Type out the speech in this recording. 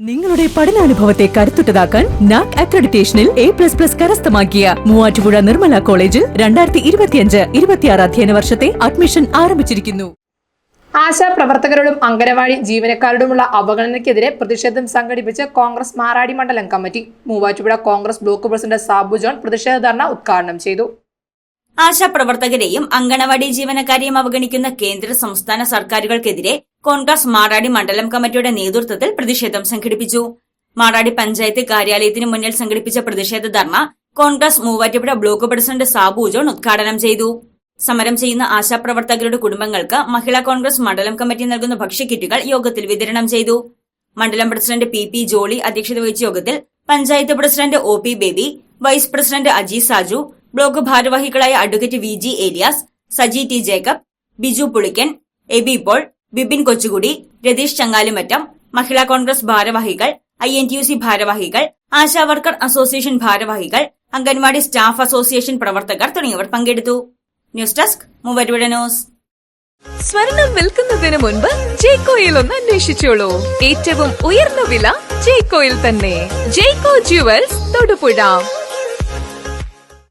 നിങ്ങളുടെ പഠനാനുഭവത്തെ കരുത്തുറ്റതാക്കാൻ നാക് അക്രഡിറ്റേഷനിൽ എ പ്ലസ് പ്ലസ് കരസ്ഥമാക്കിയ മൂവാറ്റുപുഴ നിർമ്മല കോളേജിൽ രണ്ടായിരത്തി ഇരുപത്തിയഞ്ച് ഇരുപത്തിയാറ് അധ്യയന വർഷത്തെ അഡ്മിഷൻ ആരംഭിച്ചിരിക്കുന്നു. ആശാപ്രവർത്തകരോടും അംഗനവാടി ജീവനക്കാരോടുമുള്ള അവഗണനയ്ക്കെതിരെ പ്രതിഷേധം സംഘടിപ്പിച്ച് കോൺഗ്രസ് മാറാടി മണ്ഡലം committee Muvattupuzha Congress block president Sabu John പ്രതിഷേധ ധർണ ഉദ്ഘാടനം ചെയ്തു. ആശാപ്രവർത്തകരെയും അങ്കണവാടി ജീവനക്കാരെയും അവഗണിക്കുന്ന കേന്ദ്ര സംസ്ഥാന സർക്കാരുകൾക്കെതിരെ കോൺഗ്രസ് മാറാടി മണ്ഡലം കമ്മിറ്റിയുടെ നേതൃത്വത്തിൽ പ്രതിഷേധം സംഘടിപ്പിച്ചു. മാറാടി പഞ്ചായത്ത് കാര്യാലയത്തിന് മുന്നിൽ സംഘടിപ്പിച്ച പ്രതിഷേധ ധർണ കോൺഗ്രസ് മൂവാറ്റുപുഴ ബ്ലോക്ക് പ്രസിഡന്റ് സാബു ജോൺ ഉദ്ഘാടനം ചെയ്തു. സമരം ചെയ്യുന്ന ആശാപ്രവർത്തകരുടെ കുടുംബങ്ങൾക്ക് മഹിളാ കോൺഗ്രസ് മണ്ഡലം കമ്മിറ്റി നൽകുന്ന ഭക്ഷ്യക്കിറ്റുകൾ യോഗത്തിൽ വിതരണം ചെയ്തു. മണ്ഡലം പ്രസിഡന്റ് പി പി ജോളി അധ്യക്ഷത വഹിച്ച യോഗത്തിൽ panchayat president O P Baby vice president Aji Saju block ഭാരവാഹികളായ advocate V G Elias Saji T Jacob Biju Pulickan Eby Paul Bibin Kochukudi Ratheesh Changalumattam Mahila Congress ഭാരവാഹികൾ I N T U C ഭാരവാഹികൾ Asha worker association ഭാരവാഹികൾ anganwadi staff association പ്രവർത്തകർ തുടങ്ങിയവർ പങ്കെടുത്തു. News desk മൂവരുടെ news. സ്വർണം വിൽക്കുന്നതിന് മുൻപ് ജേക്കോയിൽ ഒന്ന് അന്വേഷിച്ചോളൂ. ഏറ്റവും ഉയർന്ന വില ജേക്കോയിൽ തന്നെ. ജേക്കോ ജുവൽസ് തൊടുപുഴ.